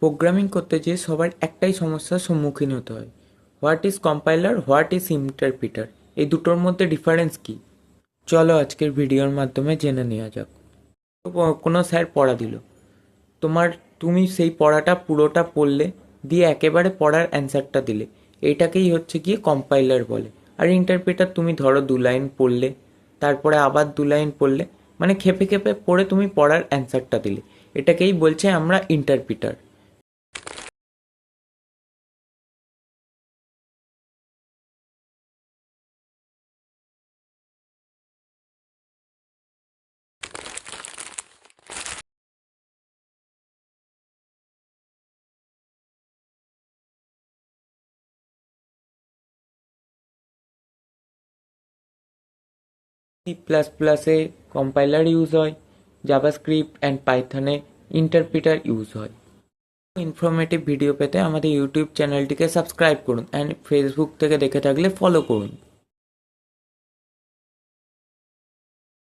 Programming করতে যেয়ে সবার একটাই সমস্যার সম্মুখীন হতে হয়। What is compiler what is interpreter এই দুটোর মধ্যে ডিফারেন্স কি? চলো আজকের ভিডিওর মাধ্যমে জেনে নেওয়া যাক। কোনো স্যার পড়া দিল। তোমার, তুমি সেই পড়াটা পুরোটা পড়লে, দিয়ে একেবারে পড়ার অ্যান্সারটা দিলে। এটাকেই হচ্ছে গিয়ে কম্পাইলার বলে। আর ইন্টারপ্রিটার তুমি ধরো দু লাইন পড়লে, তারপরে আবার দু লাইন পড়লে মানে খেপে খেপে পড়ে তুমি পড়ার অ্যান্সারটা দিলে। এটাকেই বলছে আমরা ইন্টারপ্রিটার প্লাস প্লাসে কম্পাইলার ইউজ হয় জাভাস্ক্রিপ্ট অ্যান্ড পাইথনে ইন্টারপ্রিটার ইউজ হয়। ইনফরমেটিভ ভিডিও পেতে আমাদের ইউটিউব চ্যানেলটিকে সাবস্ক্রাইব করুন অ্যান্ড ফেসবুক থেকে দেখে থাকলে ফলো করুন।